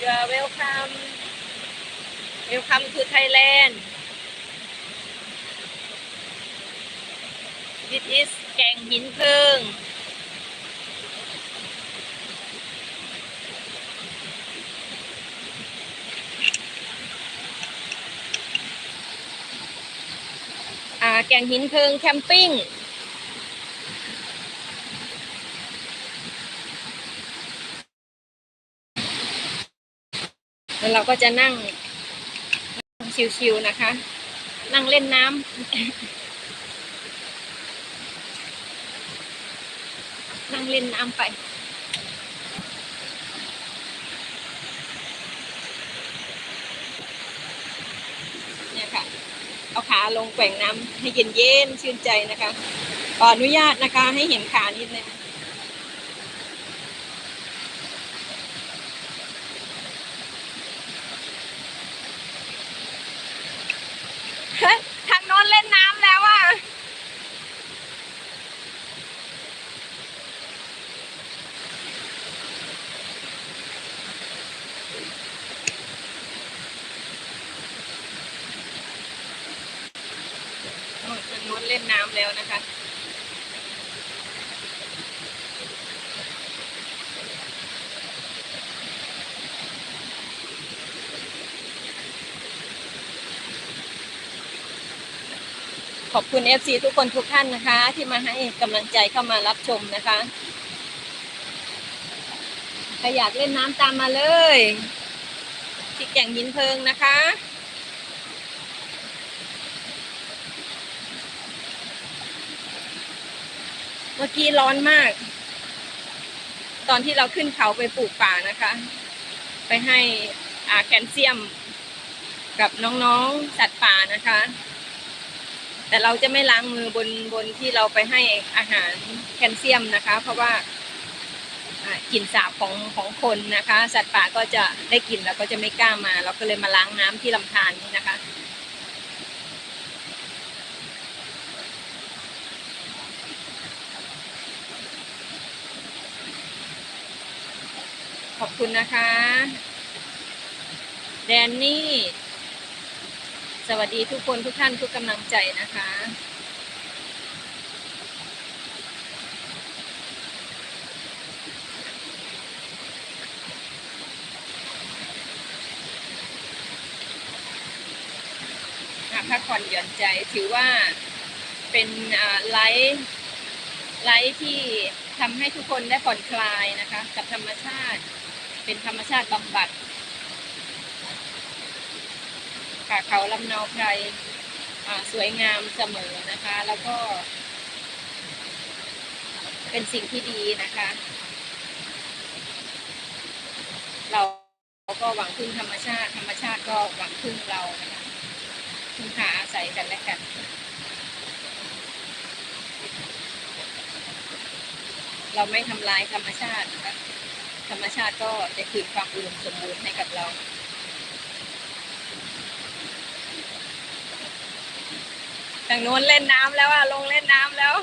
you are welcome welcome to Thailand this is แกงหินเพลิงอ่าแกงหินเพลิงแคมปิ้ง แล้วเราก็จะนั่งชิวๆนะคะ นั่งเล่นน้ำนั่งเล่นน้ำไป เนี่ยค่ะ เอาขาลงแกว่งน้ำให้เย็นๆ ชื่นใจนะคะ ขออนุญาตนะคะให้เห็นขานิดนึง เฮ้ย ทางโน้นเล่นน้ำแล้วอะทางโน้นเล่นน้ำแล้วนะคะ ขอบคุณ FC ทุกคนทุกท่านนะคะ ที่มาให้กำลังใจเข้ามารับชมนะคะใครอยากเล่นน้ำตามมาเลยที่แก่งหินเพลิงนะคะเมื่อกี้ร้อนมาก ตอนที่เราขึ้นเขาไปปลูกป่านะคะ ไปให้อาแคลเซียม กับน้องๆสัตว์ป่านะคะ แต่เราจะไม่ล้างมือบนบนที่เราไปให้อาหารแคลเซียมนะคะ เพราะว่ากลิ่นสาบของของคนนะคะ สัตว์ป่าก็จะได้กลิ่นแล้วก็จะไม่กล้ามา เราก็เลยมาล้างน้ำที่ลำธารนี้นะคะขอบคุณนะคะ แดนนี่ สวัสดีทุกคนทุกท่านทุกกำลังใจนะคะ พักผ่อนหย่อนใจถือว่าเป็นไลฟ์ไลฟ์ที่ทำให้ทุกคนได้ผ่อนคลายนะคะ กับธรรมชาติ เป็นธรรมชาติบำบัด ค่ะเขาลำเนาไพรสวยงามเสมอนะคะ แล้วก็ เป็นสิ่งที่ดีนะคะ เราก็หวังพึ่งธรรมชาติ ธรรมชาติก็หวังพึ่งเรานะคะพึ่งพาอาศัยกันและกันเราไม่ทำลายธรรมชาตินะคะธรรมชาติก็จะคืนความอุดมสมบูรณ์ให้กับเรา ทางโน้นเล่นน้ำแล้วอะลงเล่นน้ำแล้ว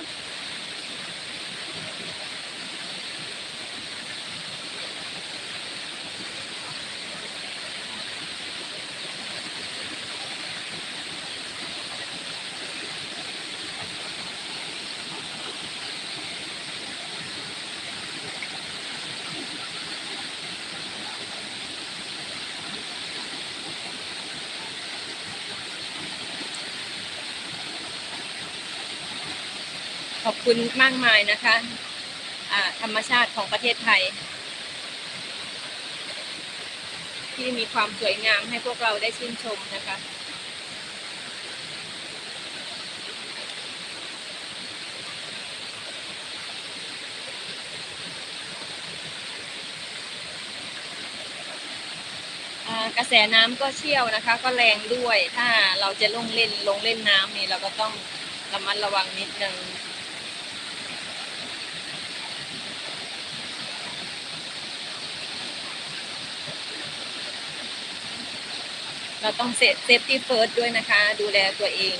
ขอบคุณมากมายนะคะอ่าธรรมชาติของประเทศไทย ที่มีความสวยงามให้พวกเราได้ชื่นชมนะคะกระแสน้ำก็เชี่ยวนะคะ ก็แรงด้วยถ้าเราจะลงเล่นลงเล่นน้ำนี่เราก็ต้องระมัดระวังนิดนึง เราต้องเซฟตี้เฟิร์สด้วยนะคะ ดูแลตัวเอง